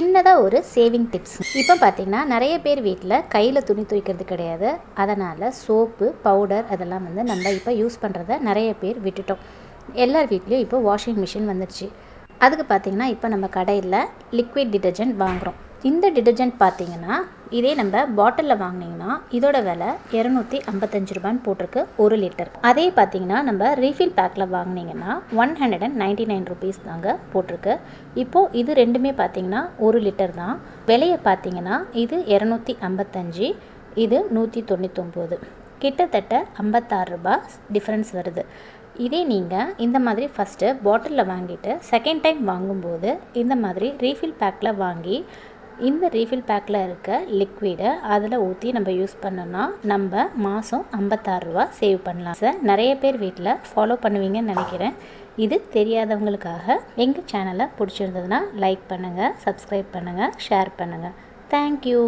சின்னதாக ஒரு saving tips இப்போ பார்த்தீங்கன்னா நிறைய பேர் வீட்டில் கையில் துணி துவைக்கிறது கிடையாது. அதனால் சோப்பு பவுடர் அதெல்லாம் வந்து நம்ம இப்போ யூஸ் பண்ணுறத நிறைய பேர் விட்டுட்டோம். எல்லார் வீட்லேயும் இப்போ வாஷிங் மிஷின் வந்துடுச்சு அதுக்கு பார்த்தீங்கன்னா இப்போ நம்ம கடையில் லிக்விட் டிட்டர்ஜென்ட் வாங்குகிறோம் இந்த டிடர்ஜென்ட் பார்த்தீங்கன்னா இதே நம்ம பாட்டிலில் வாங்கினீங்கன்னா இதோட விலை இரநூத்தி ஐம்பத்தஞ்சு ரூபான்னு போட்டிருக்கு ஒரு லிட்டர் அதே பார்த்தீங்கன்னா நம்ம ரீஃபில் பேக்கில் வாங்கினீங்கன்னா one hundred and ninety nine rupees தாங்க போட்டிருக்கு. இப்போது இது ரெண்டுமே பார்த்தீங்கன்னா ஒரு லிட்டர் தான். விலையை பார்த்தீங்கன்னா இது இரநூத்தி ஐம்பத்தஞ்சு இது நூற்றி தொண்ணூத்தொம்பது. கிட்டத்தட்ட ஐம்பத்தாறு ரூபாய் டிஃப்ரென்ஸ் வருது. இதே நீங்கள் இந்த மாதிரி ஃபஸ்ட்டு பாட்டிலில் வாங்கிட்டு செகண்ட் டைம் வாங்கும்போது இந்த மாதிரி ரீஃபில் பேக்கில் வாங்கி இந்த ரீஃபில் பேக்கில் இருக்க லிக்விடை அதில் ஊற்றி நம்ம யூஸ் பண்ணோன்னா நம்ம மாதம் ஐம்பத்தாறு ரூபா சேவ் பண்ணலாம். சார் நிறைய பேர் வீட்டில் ஃபாலோ பண்ணுவீங்கன்னு நினைக்கிறேன். இது தெரியாதவங்களுக்காக எங்கள் சேனலை பிடிச்சிருந்ததுன்னா லைக் பண்ணுங்கள் சப்ஸ்கிரைப் பண்ணுங்கள் ஷேர் பண்ணுங்கள் தேங்க்யூ